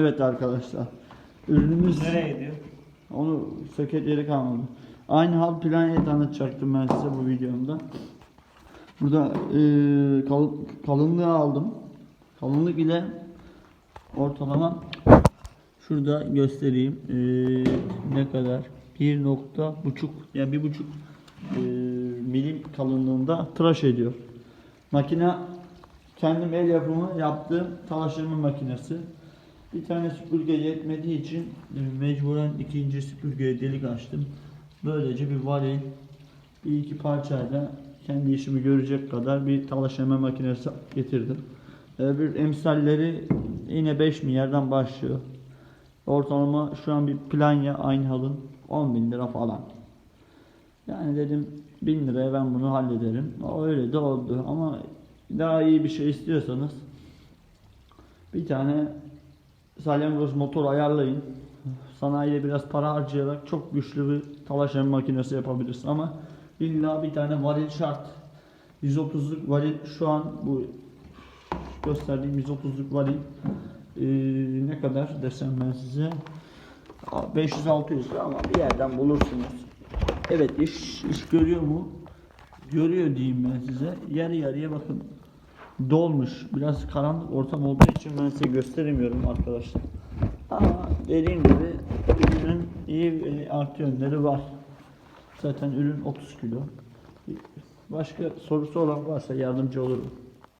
Evet arkadaşlar. Ürünümüz Nereye gidiyor? onu söket yeri kalmadı. Aynı hal planeti tanıtacaktım ben size bu videomda. Burada eee, kal- kalınlığı aldım. Kalınlık ile ortalama şurada göstereyim Eee, ne kadar bir nokta buçuk yani bir buçuk eee, milim kalınlığında tıraş ediyor. Makine kendim el yapımı yaptığım talaşırma makinesi. Bir tane süpürge yetmediği için e, mecburen ikinci süpürgeye delik açtım. Böylece bir varil, bir iki parçayla kendi işimi görecek kadar bir talaşlama makinesi getirdim. E, Bir emsalleri yine 5 milyardan başlıyor. Ortalama şu an bir planya aynı halın 10 bin lira falan. Yani dedim 1000 liraya ben bunu hallederim. Öyle de oldu ama daha iyi bir şey istiyorsanız bir tane salyangoz motor ayarlayın. Sanayiye biraz para harcayarak çok güçlü bir talaşlama makinesi yapabilirsin ama illa bir tane varil şart. 130'luk varil şu an bu gösterdiğim 130'luk varil eee, ne kadar desem ben size 500-600 lira ama bir yerden bulursunuz. Evet iş, iş görüyor mu? Görüyor diyeyim ben size. Yarı yarıya bakın dolmuş. Biraz karanlık ortam olduğu için ben size gösteremiyorum arkadaşlar. Ama dediğim gibi ürünün iyi ve artı yönleri var. Zaten ürün 30 kilo. Başka sorusu olan varsa yardımcı olurum.